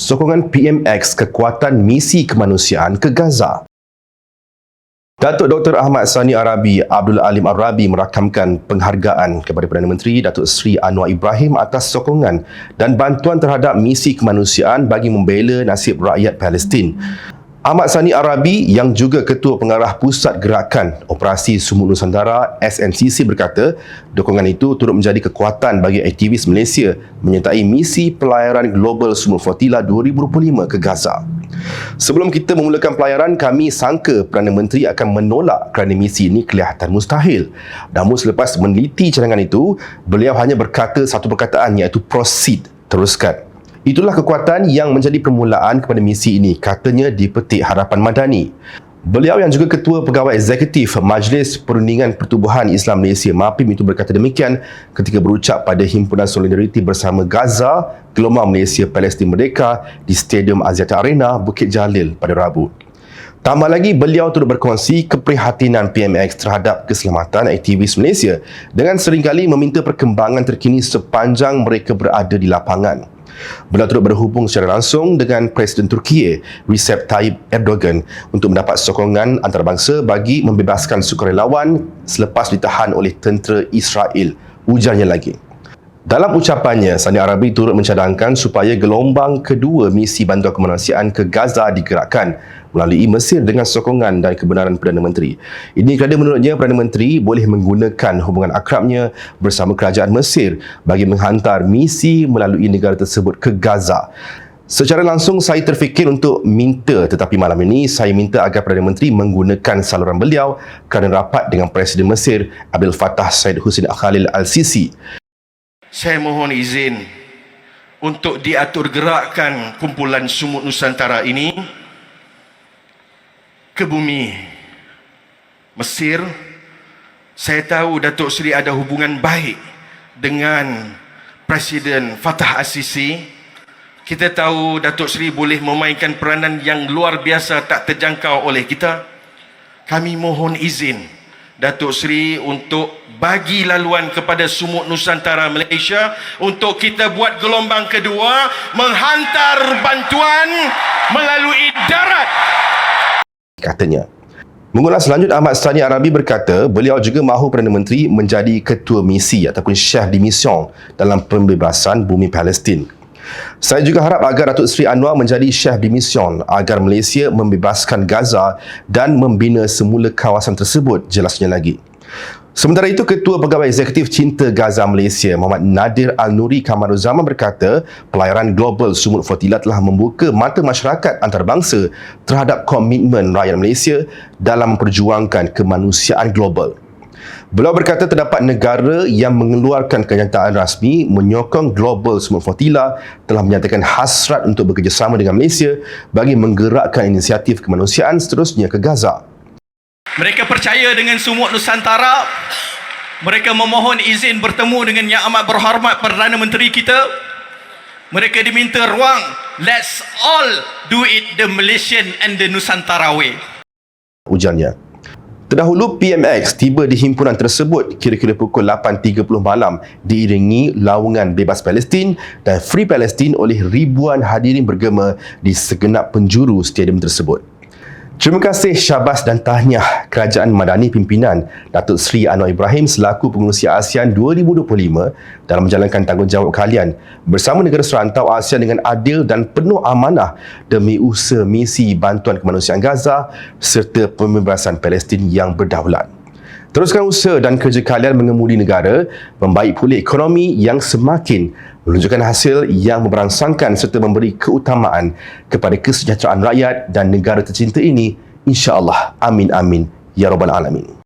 sokongan PMX kekuatan misi kemanusiaan ke Gaza. Datuk Dr. Ahmad Sani Arabi Abdul Alim Arabi merakamkan penghargaan kepada Perdana Menteri Datuk Seri Anwar Ibrahim atas sokongan dan bantuan terhadap misi kemanusiaan bagi membela nasib rakyat Palestin. Ahmad Sani Arabi yang juga Ketua Pengarah Pusat Gerakan Operasi Sumut Nusantara SNCC berkata, dukungan itu turut menjadi kekuatan bagi aktivis Malaysia menyertai misi pelayaran global Sumut Flotilla 2025 ke Gaza. Sebelum kita memulakan pelayaran, kami sangka Perdana Menteri akan menolak kerana misi ini kelihatan mustahil. Namun selepas meneliti cadangan itu, beliau hanya berkata satu perkataan iaitu proceed, teruskan. Itulah kekuatan yang menjadi permulaan kepada misi ini, katanya di petik Harapan Madani. Beliau yang juga Ketua Pegawai Eksekutif Majlis Perundingan Pertubuhan Islam Malaysia MAPIM itu berkata demikian ketika berucap pada Himpunan Solidariti Bersama Gaza Gelombang Malaysia Palestin Merdeka di Stadium Aziata Arena Bukit Jalil pada Rabu. Tambah lagi, beliau turut berkongsi keprihatinan PMX terhadap keselamatan aktivis Malaysia dengan seringkali meminta perkembangan terkini sepanjang mereka berada di lapangan. Beliau turut berhubung secara langsung dengan Presiden Turki Recep Tayyip Erdogan untuk mendapat sokongan antarabangsa bagi membebaskan sukarelawan selepas ditahan oleh tentera Israel. Ujarnya lagi. Dalam ucapannya, Sani Arabi turut mencadangkan supaya gelombang kedua misi bantuan kemanusiaan ke Gaza digerakkan melalui Mesir dengan sokongan dan kebenaran Perdana Menteri. Ini kerana menurutnya Perdana Menteri boleh menggunakan hubungan akrabnya bersama kerajaan Mesir bagi menghantar misi melalui negara tersebut ke Gaza. Secara langsung saya terfikir untuk minta tetapi malam ini saya minta agar Perdana Menteri menggunakan saluran beliau kerana rapat dengan Presiden Mesir Abdul Fattah Said Hussein Khalil Al-Sisi saya mohon izin untuk diatur gerakkan kumpulan sumut Nusantara ini ke bumi Mesir. Saya tahu Datuk Seri ada hubungan baik dengan Presiden Fatah Asisi. Kita tahu Datuk Seri boleh memainkan peranan yang luar biasa tak terjangkau oleh kita. Kami mohon izin Datuk Seri untuk bagi laluan kepada Sumut Nusantara Malaysia untuk kita buat gelombang kedua menghantar bantuan melalui darat. Katanya. Mengulas selanjut Ahmad Sani Arabi berkata beliau juga mahu Perdana Menteri menjadi ketua misi ataupun chef di mission dalam pembebasan bumi Palestin. Saya juga harap agar Datuk Seri Anwar menjadi chef di mission agar Malaysia membebaskan Gaza dan membina semula kawasan tersebut, jelasnya lagi. Sementara itu, Ketua Pegawai Eksekutif Cinta Gaza Malaysia, Muhammad Nadir Al-Nuri Kamaruzaman berkata, pelayaran global Sumut Flotilla telah membuka mata masyarakat antarabangsa terhadap komitmen rakyat Malaysia dalam memperjuangkan kemanusiaan global. Beliau berkata terdapat negara yang mengeluarkan kenyataan rasmi menyokong Global Smart Flotilla telah menyatakan hasrat untuk bekerjasama dengan Malaysia bagi menggerakkan inisiatif kemanusiaan seterusnya ke Gaza. Mereka percaya dengan Sumut Nusantara. Mereka memohon izin bertemu dengan Yang Amat Berhormat Perdana Menteri kita. Mereka diminta ruang. Let's all do it the Malaysian and the Nusantara way. Ujarnya. Terdahulu PMX tiba di himpunan tersebut kira-kira pukul 8.30 malam diiringi laungan bebas Palestin dan Free Palestine oleh ribuan hadirin bergema di segenap penjuru stadium tersebut. Terima kasih syabas dan tahniah Kerajaan Madani Pimpinan Datuk Seri Anwar Ibrahim selaku pengurusi ASEAN 2025 dalam menjalankan tanggungjawab kalian bersama negara serantau ASEAN dengan adil dan penuh amanah demi usaha misi bantuan kemanusiaan Gaza serta pembebasan Palestin yang berdaulat. Teruskan usaha dan kerja kalian mengemudi negara, membaik pulih ekonomi yang semakin menunjukkan hasil yang memberangsangkan serta memberi keutamaan kepada kesejahteraan rakyat dan negara tercinta ini. insya-Allah. Amin amin. Ya rabbal alamin